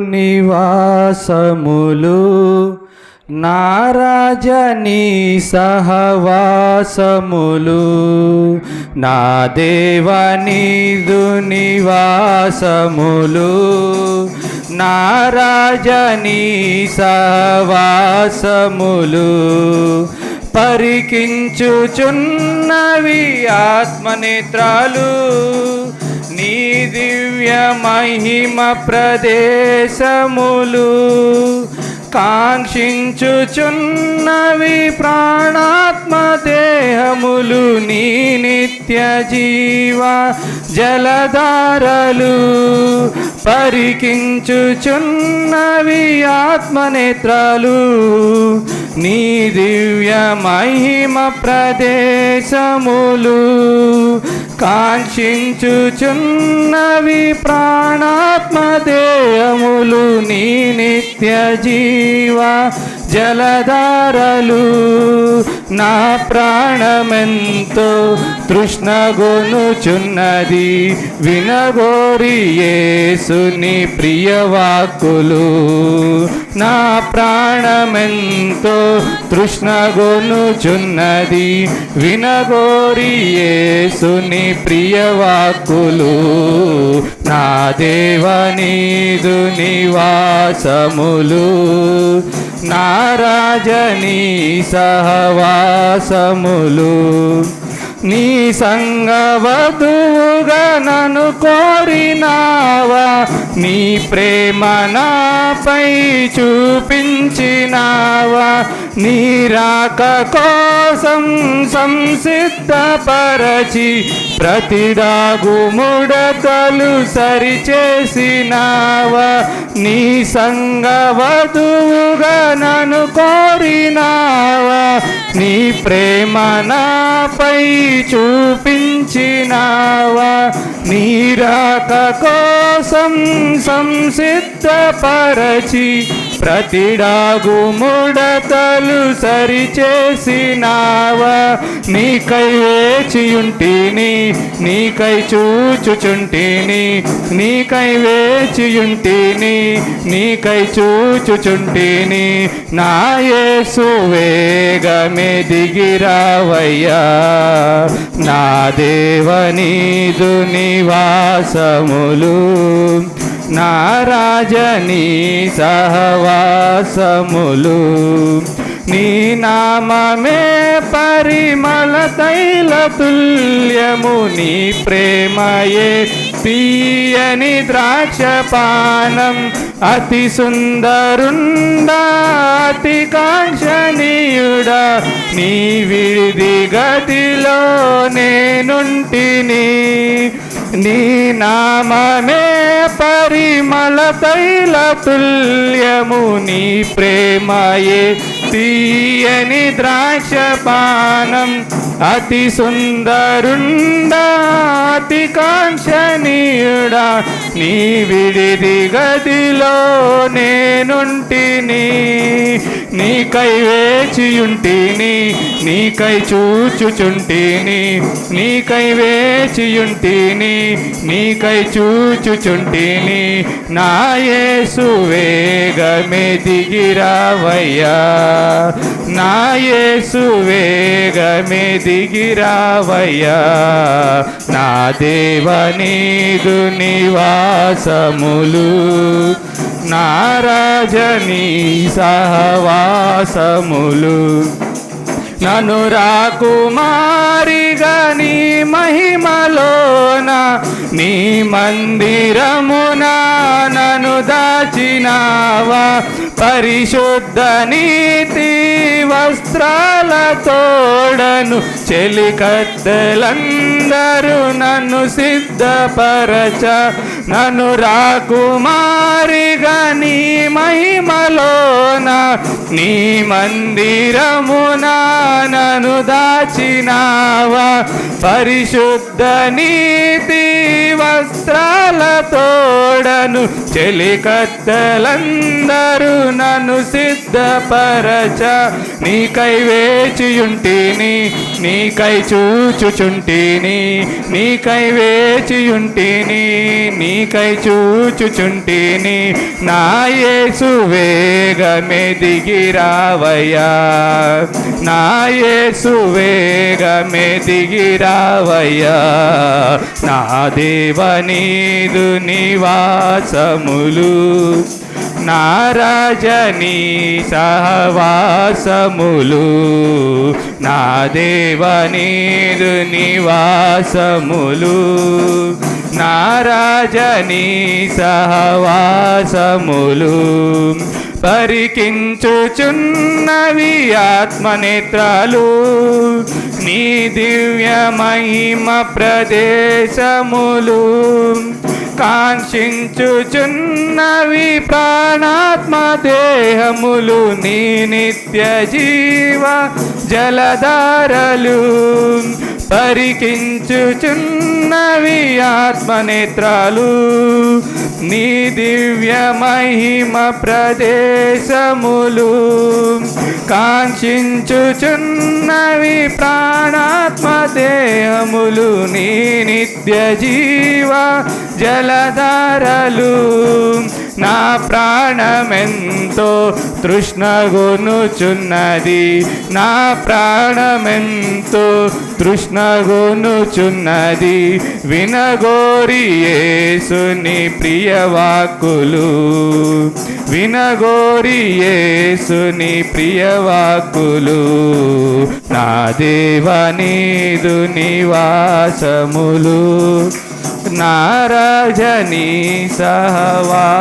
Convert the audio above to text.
నివాసములు నారాజని సహవాసములు నా దేవనీదు నివాసములు నారాజని సహవాసములు పరికించుచున్నవి ఆత్మనేత్రాలు. దివ్య మహిమ ప్రదేశములు. కాంక్షించుచున్నవి ప్రాణాత్మ దేహములు నీ నిత్య జీవ జలధారలు. పరికించుచున్నవి ఆత్మనేత్రాలు. నీ దివ్య మహిమ ప్రదేశములు. కాంక్షించుచున్నవి ప్రాణాత్మ దేహములు నీ నిత్య జీవ జలధారలు నా ప్రాణమెంతో తృష్ణగొనుచున్నది వినగోరి యేసుని ప్రియవాక్కులు ప్రాణమెంతో తృష్ణగొనుచున్నది వినగోరి యేసుని ప్రియవాక్కులు. నా దేవనీదు నివాసములు నారాజనీ సహవాసములు. నీ సంగవధువుగా నన్ను కోరినావా? నీ ప్రేమ నాపై చూపించినావా? నీరాక కోసం సంసిద్ధపరచి ప్రతిడాగు ముడతలు సరిచేసినావా? నీ సంగవధువుగా నన్ను కోరినావా? నీ ప్రేమ నాపై చూపించినావా? నీరాక కోసం కోసం సంసిద్ధపరచి ప్రతిడాగు ముడతలు సరిచేసినావా? నీకై వేచియుంటిని నీకై చూచుచుంటిని నీకై వేచియుంటిని నీకై చూచుచుంటిని నా యేసు వేగమే దిగిరావయ్యా. నా దేవనీదు నివాసములు నారాజని సహవాసములు నీ నామమే పరిమళ తైల తుల్యము నీ ప్రేమయే తీయని ద్రాక్షపానం అతి సుందరుండా అతి కాంక్షణీయుడా నీ విడిది గతిలో నేనుంటిని. నీ నామమే పరిమళ తైల తుల్యము నీ ప్రేమయే తీయని ద్రాక్ష పానం అతి సుందరుండా అతి కాంక్షనీయుడా నీ విడిది గదిలో నేనుంటిని. నీకై వేచియుంటిని నీకై చూచుచుంటిని నీకై వేచియుంటిని నీకై చూచుచుంటిని నా యేసు వేగమే దిగిరావయ్యా. నా యేసు వేగమే దిగిరావయ్యా. నా దేవనీదు నివాసములు నారాజని సహవాసములు. నను రాకుమారిగా నీ మహిమలోన నీ మందిరమున నను దాచినావా పరిశుద్ధ నీతి వస్త్రాల తోడను చెలికత్తెలందరూ నన్ను సిద్ధపరచ. నన్ను రాకుమారిగా నీ మహిమలోన నీ మందిరమున నను దాచినావా? పరిశుద్ధ నీతి వస్త్రాల తోడను చెలికత్తలందరూ నన్ను సిద్ధపరచ నీకై వేచియుంటిని నీకై చూచుచుంటిని నీకై వేచియుంటిని నీకై చూచుచుంటిని నా యేసు వేగమే దిగిరావయ్యా నా యేసు వేగమే దిగిరావయ్యా నా దేవ నీదు నివాసములు నారాజని సహవాసములు నా దేవ నీదు నివాసములు. నారాజనీ సహవాసములు పరికించుచున్నవి ఆత్మనేత్రాలు. నీ దివ్య మహిమ ప్రదేశములు కాంక్షించుచున్నవి ప్రాణాత్మ దేహములు. నీ నిత్య జీవ జలధారలు పరికించుచున్నవి ఆత్మనేత్రాలు. నీ దివ్య మహిమ ప్రదేశములు. కాంక్షించుచున్నవి ప్రాణాత్మదేహములు నీ నిత్య జీవ జలధారలు. నా ప్రాణమెంతో తృష్ణగొనుచున్నది. నా ప్రాణమెంతో తృష్ణగొనుచున్నది. వినగోరి యేసుని ప్రియవాకులు వినగోరి యేసుని ప్రియవాకులు నా దేవనీదు నివాసములు. నారజనీ సహవాసములు.